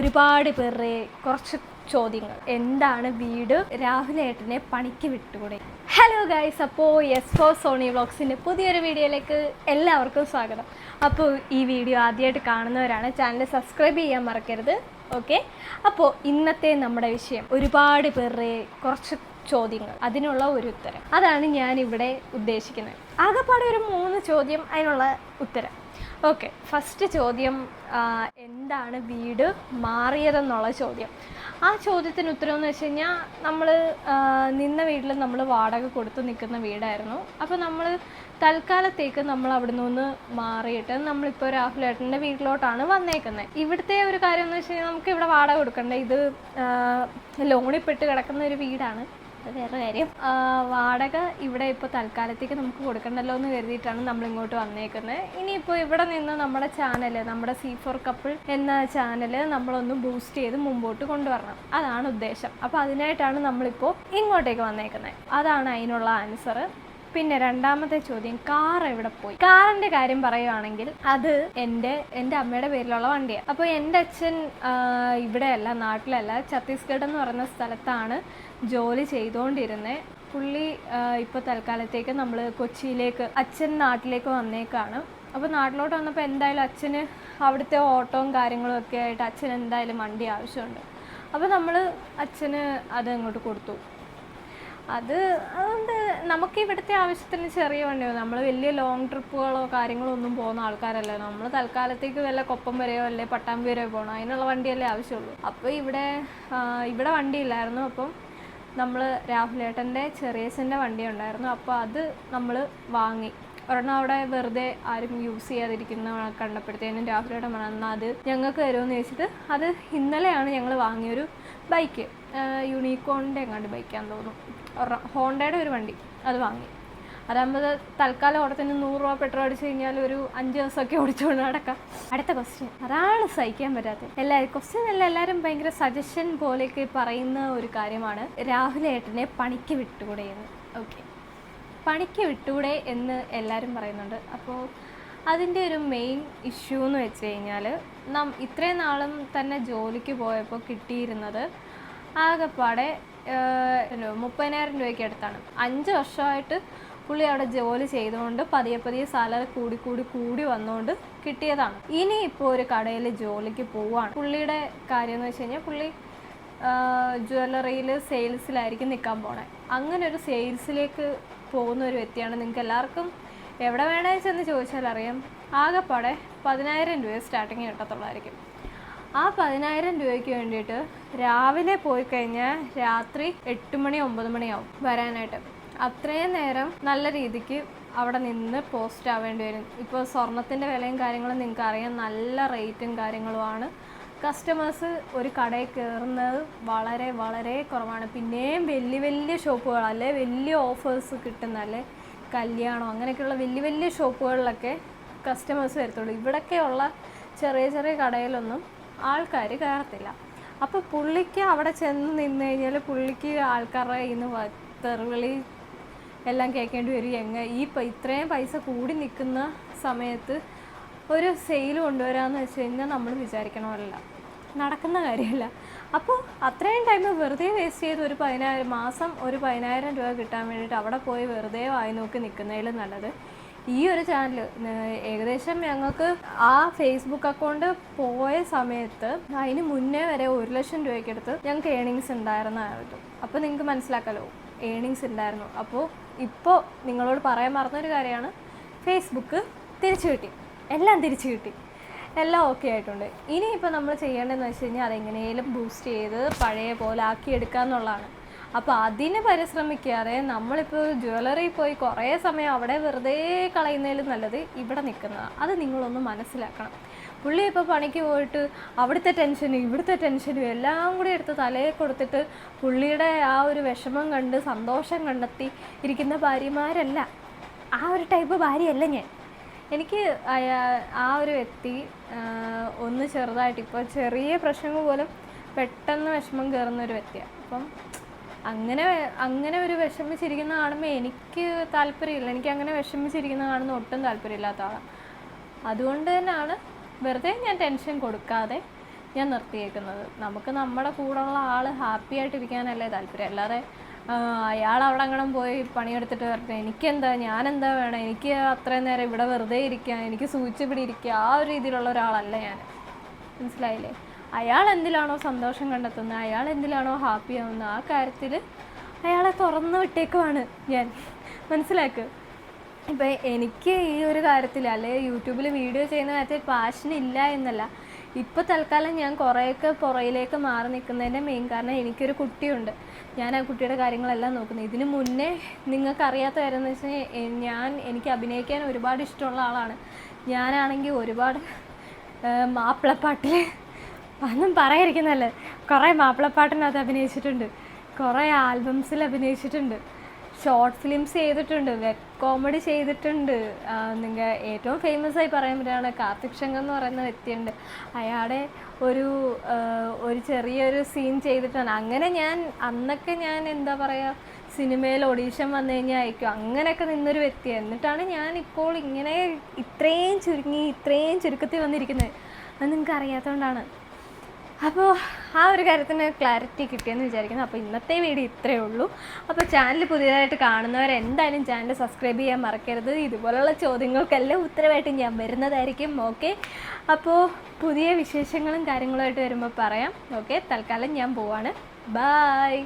ഒരുപാട് പേരുടെ കുറച്ച് ചോദ്യങ്ങൾ. എന്താണ് വീട്? രാഹുലേട്ടനെ പണിക്ക് വിട്ടുകൂടെ? ഹലോ ഗൈസ് അപ്പോൾ എസ് ഫോർ സോണി വ്ളോഗ്സിന്റെ പുതിയൊരു വീഡിയോയിലേക്ക് എല്ലാവർക്കും സ്വാഗതം. അപ്പോൾ ഈ വീഡിയോ ആദ്യമായിട്ട് കാണുന്നവരാണ് ചാനൽ സബ്സ്ക്രൈബ് ചെയ്യാൻ മറക്കരുത്. ഓക്കെ അപ്പോൾ ഇന്നത്തെ നമ്മുടെ വിഷയം ഒരുപാട് പേരുടെ കുറച്ച് ചോദ്യങ്ങൾ. അതിനുള്ള ഒരു ഉത്തരം. അതാണ് ഞാൻ ഇവിടെ ഉദ്ദേശിക്കുന്നത്. ആകെപ്പാടെ ഒരു മൂന്ന് ചോദ്യം അതിനുള്ള ഉത്തരം. ഓക്കെ ഫസ്റ്റ് ചോദ്യം എന്താണ് വീട് മാറിയതെന്നുള്ള ചോദ്യം. ആ ചോദ്യത്തിന് ഉത്തരം എന്ന് വെച്ച് കഴിഞ്ഞാൽ നമ്മൾ നിന്ന വീട്ടിൽ നമ്മൾ വാടക കൊടുത്ത് നിൽക്കുന്ന വീടായിരുന്നു. അപ്പോൾ നമ്മൾ തൽക്കാലത്തേക്ക് നമ്മൾ അവിടെ നിന്ന് മാറിയിട്ട് നമ്മളിപ്പോൾ രാഹുലേട്ടന്റെ വീട്ടിലോട്ടാണ് വന്നേക്കുന്നത് ഇവിടുത്തെ ഒരു കാര്യം എന്ന് വെച്ച് കഴിഞ്ഞാൽ നമുക്ക് ഇവിടെ വാടക കൊടുക്കണ്ട? ഇത് ലോണിൽപ്പെട്ട് കിടക്കുന്ന ഒരു വീടാണ്. അത് വേറെ കാര്യം. വാടക ഇവിടെ ഇപ്പോൾ തൽക്കാലത്തേക്ക് നമുക്ക് കൊടുക്കണ്ടല്ലോ എന്ന് കരുതിയിട്ടാണ് നമ്മൾ ഇങ്ങോട്ട് വന്നേക്കുന്നത് ഇനിയിപ്പോൾ ഇവിടെ നിന്ന് നമ്മുടെ ചാനൽ നമ്മുടെ സി ഫോർ കപ്പിൾ എന്ന ചാനൽ നമ്മളൊന്ന് ബൂസ്റ്റ് ചെയ്ത് മുമ്പോട്ട് കൊണ്ടുവരണം. അതാണ് ഉദ്ദേശം. അപ്പോൾ അതിനായിട്ടാണ് നമ്മളിപ്പോൾ ഇങ്ങോട്ടേക്ക് വന്നേക്കുന്നത് അതാണ് അതിനുള്ള ആൻസർ പിന്നെ രണ്ടാമത്തെ ചോദ്യം കാർ എവിടെ പോയി? കാറിന്റെ കാര്യം പറയുവാണെങ്കിൽ അത് എന്റെ എന്റെ അമ്മയുടെ പേരിലുള്ള വണ്ടിയാണ് അപ്പോൾ എന്റെ അച്ഛൻ ഇവിടെയല്ല നാട്ടിലല്ല ഛത്തീസ്ഗഡ് എന്ന് പറയുന്ന സ്ഥലത്താണ് ജോലി ചെയ്തുകൊണ്ടിരുന്നത് പുള്ളി ഇപ്പോൾ തൽക്കാലത്തേക്ക് നമ്മൾ കൊച്ചിയിലേക്ക് അച്ഛൻ നാട്ടിലേക്ക് വന്നേക്കാണ്. അപ്പോൾ നാട്ടിലോട്ട് വന്നപ്പോൾ എന്തായാലും അച്ഛന് അവിടുത്തെ ഓട്ടവും കാര്യങ്ങളും ഒക്കെ ആയിട്ട് അച്ഛൻ എന്തായാലും വണ്ടി ആവശ്യമുണ്ട്. അപ്പോൾ നമ്മൾ അച്ഛന് അത് അങ്ങോട്ട് കൊടുത്തു. അത് അതുകൊണ്ട് നമുക്ക് ഇവിടുത്തെ ആവശ്യത്തിന് ചെറിയ വണ്ടിയോ? നമ്മൾ വലിയ ലോങ് ട്രിപ്പുകളോ കാര്യങ്ങളോ ഒന്നും പോകുന്ന ആൾക്കാരല്ല? നമ്മൾ തൽക്കാലത്തേക്ക് വല്ല കൊപ്പം വരെയോ അല്ലെ പട്ടാമ്പി വരെയോ പോകണം അതിനുള്ള വണ്ടിയല്ലേ ആവശ്യമുള്ളൂ. അപ്പോൾ ഇവിടെ ഇവിടെ വണ്ടി ഇല്ലായിരുന്നു. അപ്പം നമ്മൾ രാഹുലേട്ടന്റെ ചെറിയച്ഛന്റെ വണ്ടി ഉണ്ടായിരുന്നു. അപ്പോൾ അത് നമ്മൾ വാങ്ങി. ഒരെണ്ണം അവിടെ വെറുതെ ആരും യൂസ് ചെയ്യാതിരിക്കുന്ന കണ്ടപ്പോഴത്തേനും രാഹുലേട്ടൻ പറഞ്ഞു എന്നാൽ അത് ഞങ്ങൾക്ക് തരുമെന്ന് ചോദിച്ചിട്ട് അത് ഇന്നലെയാണ് ഞങ്ങൾ വാങ്ങിയൊരു ബൈക്ക്. യൂണിക്കോണിന്റെ എങ്ങാണ്ട് ബൈക്കാന്ന് തോന്നുന്നു. ഹോണ്ടയുടെ ഒരു വണ്ടി. അത് വാങ്ങി. അതാകുമ്പോൾ തൽക്കാലം ഓടത്തിന് നൂറ് രൂപ പെട്രോൾ അടിച്ചു കഴിഞ്ഞാൽ ഒരു അഞ്ച് ദിവസമൊക്കെ ഓടിച്ചുകൊണ്ട് നടക്കാം. അടുത്ത ക്വസ്റ്റ്യൻ അതാണ് സഹിക്കാൻ പറ്റാത്തത്. എല്ലാ ക്വസ്റ്റ്യൻ അല്ല എല്ലാവരും ഭയങ്കര സജഷൻ പോലെയൊക്കെ പറയുന്ന ഒരു കാര്യമാണ് രാഹുൽ ഏട്ടനെ പണിക്ക് വിട്ടുകൂടെ എന്ന്. ഓക്കെ പണിക്ക് വിട്ടുകൂടെ എന്ന് എല്ലാവരും പറയുന്നുണ്ട്. അപ്പോൾ അതിന്റെ ഒരു മെയിൻ ഇഷ്യൂ എന്ന് വെച്ച് കഴിഞ്ഞാൽ നാം ഇത്രയും നാളും തന്നെ ജോലിക്ക് പോയപ്പോൾ കിട്ടിയിരുന്നത് ആകെപ്പാടെ മുപ്പതിനായിരം രൂപയ്ക്ക് അടുത്താണ്. അഞ്ച് വർഷമായിട്ട് പുള്ളി അവിടെ ജോലി ചെയ്തുകൊണ്ട് പതിയെ പതിയെ സാലറി കൂടി കൂടി കൂടി വന്നുകൊണ്ട് കിട്ടിയതാണ്. ഇനി ഇപ്പോൾ ഒരു കടയിൽ ജോലിക്ക് പോവാണ് പുള്ളിയുടെ കാര്യം എന്ന് വെച്ച് കഴിഞ്ഞാൽ പുള്ളി ജ്വല്ലറിയിൽ സെയിൽസിലായിരിക്കും നിൽക്കാൻ പോണേ. അങ്ങനെ ഒരു സെയിൽസിലേക്ക് പോകുന്ന ഒരു വ്യക്തിയാണ് നിങ്ങൾക്ക് എല്ലാവർക്കും എവിടെ വേണേ ചെന്ന് ചോദിച്ചാൽ അറിയാം. ആകെപ്പാടെ പതിനായിരം രൂപ സ്റ്റാർട്ടിങ് കിട്ടത്തുള്ളായിരിക്കും. ആ പതിനായിരം രൂപയ്ക്ക് വേണ്ടിയിട്ട് രാവിലെ പോയി കഴിഞ്ഞാൽ രാത്രി എട്ട് മണി ഒമ്പത് മണിയാവും വരാനായിട്ട്. അത്രയും നേരം നല്ല രീതിക്ക് അവിടെ നിന്ന് പോസ്റ്റ് ആവേണ്ടി വരും. ഇപ്പോൾ സ്വർണത്തിന്റെ വിലയും കാര്യങ്ങളും നിങ്ങൾക്ക് അറിയാം. നല്ല റേറ്റും കാര്യങ്ങളുമാണ്. കസ്റ്റമേഴ്സ് ഒരു കടയിൽ കയറുന്നത് വളരെ വളരെ കുറവാണ്. പിന്നെയും വലിയ വലിയ ഷോപ്പുകളല്ലേ വലിയ ഓഫേഴ്സ് കിട്ടുന്ന അല്ലെ കല്യാണം അങ്ങനെയൊക്കെയുള്ള വലിയ വലിയ ഷോപ്പുകളിലൊക്കെ കസ്റ്റമേഴ്സ് വരത്തുള്ളൂ. ഇവിടൊക്കെയുള്ള ചെറിയ ചെറിയ കടയിലൊന്നും ആൾക്കാർ കയറത്തില്ല അപ്പോൾ പുള്ളിക്ക് അവിടെ ചെന്ന് നിന്ന് കഴിഞ്ഞാൽ പുള്ളിക്ക് ആൾക്കാരുടെ കയ്യിൽ നിന്ന് എല്ലാം കേൾക്കേണ്ടി വരും. എങ്ങ ഈ ഇത്രയും പൈസ കൂടി നിൽക്കുന്ന സമയത്ത് ഒരു സെയിൽ കൊണ്ടുവരാമെന്ന് വെച്ച് കഴിഞ്ഞാൽ നമ്മൾ വിചാരിക്കണമല്ല. നടക്കുന്ന കാര്യമല്ല. അപ്പോൾ അത്രയും ടൈം വെറുതെ വേസ്റ്റ് ചെയ്ത് ഒരു പതിനായിരം മാസം ഒരു പതിനായിരം രൂപ കിട്ടാൻ വേണ്ടിയിട്ട് അവിടെ പോയി വെറുതെ വായി നോക്കി നിൽക്കുന്നതിലും നല്ലത്. ഈ ഒരു ചാനൽ ഏകദേശം ഞങ്ങൾക്ക് ആ ഫേസ്ബുക്ക് അക്കൗണ്ട് പോയ സമയത്ത് അതിന് മുന്നേ വരെ ഒരു ലക്ഷം രൂപയ്ക്ക് എടുത്ത് ഞങ്ങൾക്ക് ഏണിങ്സ് ഉണ്ടായിരുന്നതായിരുന്നു അപ്പോൾ നിങ്ങൾക്ക് മനസ്സിലാക്കാലോ? ഏണിങ്സ് ഉണ്ടായിരുന്നു. അപ്പോൾ ഇപ്പോൾ നിങ്ങളോട് പറയാൻ മറന്നൊരു കാര്യമാണ് ഫേസ്ബുക്ക് തിരിച്ചു കിട്ടി. എല്ലാം തിരിച്ചു കിട്ടി. എല്ലാം ഓക്കെ ആയിട്ടുണ്ട്. ഇനിയിപ്പോൾ നമ്മൾ ചെയ്യേണ്ടതെന്ന് വെച്ച് കഴിഞ്ഞാൽ അതെങ്ങനെയും ബൂസ്റ്റ് ചെയ്ത് പഴയ പോലെ ആക്കിയെടുക്കുക എന്നുള്ളതാണ്. അപ്പോൾ അതിന് പരിശ്രമിക്കാതെ നമ്മളിപ്പോൾ ജ്വല്ലറി പോയി കുറേ സമയം അവിടെ വെറുതെ കളയുന്നതിലും നല്ലത് ഇവിടെ നിൽക്കുന്നതാണ് അത് നിങ്ങളൊന്ന് മനസ്സിലാക്കണം. പുള്ളി ഇപ്പോൾ പണിക്ക് പോയിട്ട് അവിടുത്തെ ടെൻഷനും ഇവിടുത്തെ ടെൻഷനും എല്ലാം കൂടി എടുത്ത് തലയിൽ കൊടുത്തിട്ട് പുള്ളിയുടെ ആ ഒരു വിഷമം കണ്ട് സന്തോഷം കണ്ടെത്തി ഇരിക്കുന്ന ഭാര്യമാരല്ല. ആ ഒരു ടൈപ്പ് ഭാര്യയല്ല ഞാൻ. എനിക്ക് ആ ഒരു വ്യക്തി ഒന്ന് ചെറുതായിട്ട് ഇപ്പോൾ ചെറിയ പ്രശ്നങ്ങൾ പോലും പെട്ടെന്ന് വിഷമം കയറുന്ന ഒരു വ്യക്തിയാണ് അപ്പം അങ്ങനെ അങ്ങനെ ഒരു വിഷമിച്ചിരിക്കുന്ന കാണുമ്പോൾ എനിക്ക് താല്പര്യമില്ല. എനിക്ക് അങ്ങനെ വിഷമിച്ചിരിക്കുന്ന കാണുന്ന ഒട്ടും താല്പര്യമില്ലാത്ത ആളാണ് അതുകൊണ്ട് തന്നെയാണ് വെറുതെ ഞാൻ ടെൻഷൻ കൊടുക്കാതെ ഞാൻ നിർത്തിയേക്കുന്നത്. നമുക്ക് നമ്മുടെ കൂടെയുള്ള ആൾ ഹാപ്പി ആയിട്ടിരിക്കാനല്ലേ താല്പര്യം. അല്ലാതെ അയാൾ അവിടെ അങ്ങനെ പോയി പണിയെടുത്തിട്ട് വരട്ടെ എനിക്കെന്താ? ഞാനെന്താ വേണം? എനിക്ക് അത്രയും നേരം ഇവിടെ വെറുതെ ഇരിക്കുക എനിക്ക് സൂചിച്ച് ഇവിടെ ഇരിക്കുക ആ ഒരു രീതിയിലുള്ള ഒരാളല്ല ഞാൻ. മനസ്സിലായില്ലേ? അയാൾ എന്തിലാണോ സന്തോഷം കണ്ടെത്തുന്നത്? അയാൾ എന്തിലാണോ ഹാപ്പി ആവുന്നത്? ആ കാര്യത്തിൽ അയാളെ തുറന്നു വിട്ടേക്കുവാണ് ഞാൻ. മനസ്സിലാക്കുക ഇപ്പം എനിക്ക് ഈ ഒരു കാര്യത്തിൽ അല്ലെങ്കിൽ യൂട്യൂബിൽ വീഡിയോ ചെയ്യുന്ന കാര്യത്തിൽ പാഷൻ ഇല്ല എന്നല്ല. ഇപ്പോൾ തൽക്കാലം ഞാൻ കുറേയൊക്കെ പുറയിലേക്ക് മാറി നിൽക്കുന്നതിന്റെ മെയിൻ കാരണം എനിക്കൊരു കുട്ടിയുണ്ട്. ഞാൻ ആ കുട്ടിയുടെ കാര്യങ്ങളെല്ലാം നോക്കുന്നത് ഇതിനു മുന്നേ നിങ്ങൾക്ക് അറിയാത്ത കാര്യം എന്ന് വെച്ച് ഞാൻ എനിക്ക് അഭിനയിക്കാൻ ഒരുപാട് ഇഷ്ടമുള്ള ആളാണ്. ഞാനാണെങ്കിൽ ഒരുപാട് മാപ്പിളപ്പാട്ടിൽ ഒന്നും പറയാതിരിക്കുന്നല്ലേ കുറേ മാപ്പിളപ്പാട്ടിനകത്ത് അഭിനയിച്ചിട്ടുണ്ട്. കുറേ ആൽബംസിൽ അഭിനയിച്ചിട്ടുണ്ട്. ഷോർട്ട് ഫിലിംസ് ചെയ്തിട്ടുണ്ട് വെബ് കോമഡി ചെയ്തിട്ടുണ്ട്. നിങ്ങൾ ഏറ്റവും ഫേമസ് ആയി പറയാൻ പറ്റുകയാണ് കാർത്തിക് ശങ്കർ എന്ന് പറയുന്ന വ്യക്തിയുണ്ട്. അയാളെ ഒരു ഒരു ചെറിയൊരു സീൻ ചെയ്തിട്ടാണ്. അങ്ങനെ ഞാൻ അന്നൊക്കെ ഞാൻ എന്താ പറയുക സിനിമയിൽ ഓഡീഷൻ വന്നു കഴിഞ്ഞാൽ അയക്കും അങ്ങനെയൊക്കെ നിന്നൊരു വ്യക്തിയാണ് എന്നിട്ടാണ് ഞാൻ ഇപ്പോൾ ഇങ്ങനെ ഇത്രയും ചുരുങ്ങി ഇത്രയും ചുരുക്കത്തിൽ വന്നിരിക്കുന്നത്. അത് നിങ്ങൾക്ക് അറിയാത്തതുകൊണ്ടാണ് അപ്പോൾ ആ ഒരു കാര്യത്തിന് ക്ലാരിറ്റി കിട്ടിയെന്ന് വിചാരിക്കുന്നു. അപ്പോൾ ഇന്നത്തെ വീഡിയോ ഇത്രയേ ഉള്ളൂ. അപ്പോൾ ചാനൽ പുതിയതായിട്ട് കാണുന്നവർ എന്തായാലും ചാനൽ സബ്സ്ക്രൈബ് ചെയ്യാൻ മറക്കരുത്. ഇതുപോലുള്ള ചോദ്യങ്ങൾക്കെല്ലാം ഉത്തരവായിട്ട് ഞാൻ വരുന്നതായിരിക്കും. ഓക്കെ അപ്പോൾ പുതിയ വിശേഷങ്ങളും കാര്യങ്ങളുമായിട്ട് വരുമ്പോൾ പറയാം. ഓക്കെ തൽക്കാലം ഞാൻ പോവാണ്. ബായ്